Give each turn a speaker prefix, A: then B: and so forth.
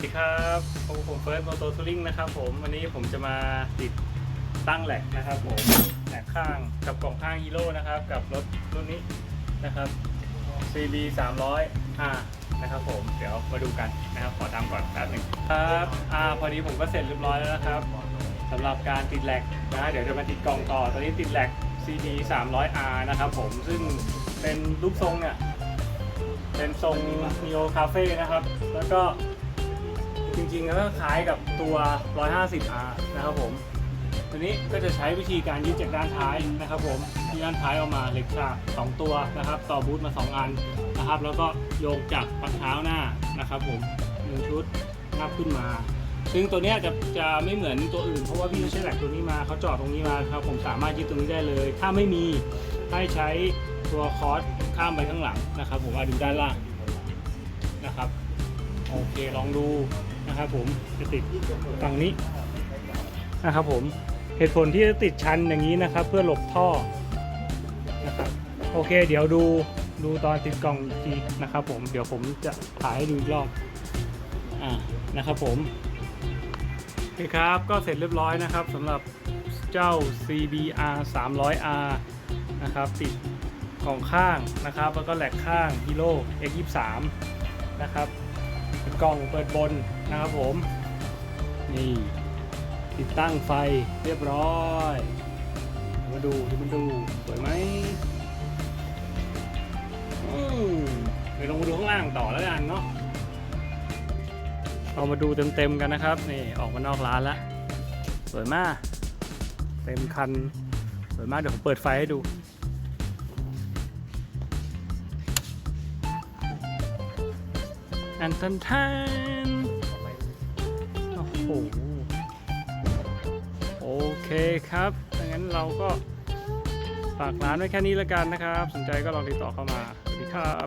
A: สวัสดีครับผมผมเฟิร์สโมโตทูริงนะครับผมวันนี้ผมจะมาติดตั้งแหลกนะครับผมแหลกข้างกับกล่องข้างฮีโร่นะครับกับรถรุ่นนี้นะครับ CB 300 R นะครับผมเดี๋ยวมาดูกันนะครับขอตามก่อนแป๊บหนึงครับอ่าพอดีผมก็เสร็จเรียบร้อยแล้วนะครับสำหรับการติดแหลกนะเดี๋ยวจะมาติดกล่องต่อตอนนี้ติดแหลก CB 300 R นะครับผมซึ่งเป็นรูปทรงเนี่ยเป็นทรง Neo Cafe นะครับแล้วก็ จริงๆแล้วก็คล้ายกับตัว 150R นะครับผมตัวนี้ก็จะใช้วิธีการยึดจากด้านท้ายนะครับผมที่ด้านท้ายออกมาเหล็กฉากสองตัวนะครับ ต่อบูทมา 2 อันนะครับ แล้วก็โยงจากปักเท้าหน้านะครับผมหนึ่งชุดนับขึ้นมา ซึ่งตัวนี้จะจะไม่เหมือนตัวอื่นเพราะว่าพี่ใช่แหลกตัวนี้มาเขาเจาะตรงนี้มาครับผมสามารถยึดตรงนี้ได้เลย ถ้าไม่มีให้ใช้ตัวคอร์สข้ามไปข้างหลังนะครับผมมาดูด้านล่าง โอเคลองดูนะครับผมจะติดฝั่งนี้นะครับผมเหตุผลที่จะติดชั้นอย่างนี้นะครับ เพื่อหลบท่อนะครับโอเค เดี๋ยวดูดูตอนติดกล่องอีกทีนะครับ ผมเดี๋ยวผมจะถ่ายให้ดูอีกรอบอ่านะครับผมโอเคครับก็เสร็จเรียบร้อยนะครับสำหรับเจ้า CBR 300R นะครับติดกล่องข้างนะครับ แล้วก็แหลกข้าง Hero X23 นะครับ เป็นกล่องเปิดบนนะครับผม นี่ติดตั้งไฟเรียบร้อยมาดูดี๋ยวมาดูสวยไหมอืมเดี๋ยวลงมาดูข้างล่างต่อแล้วกันเนาะเอามาดูเต็มๆกันนะครับ นี่ออกมานอกร้านแล้วสวยมาก เต็มคันสวยมากเดี๋ยวผมเปิดไฟให้ดู อันตันทันโอ้โหโอเคครับดังนั้นเราก็ฝากร้านไว้แค่นี้แล้วกันนะครับ สนใจก็ลองติดต่อเข้ามา สวัสดีครับ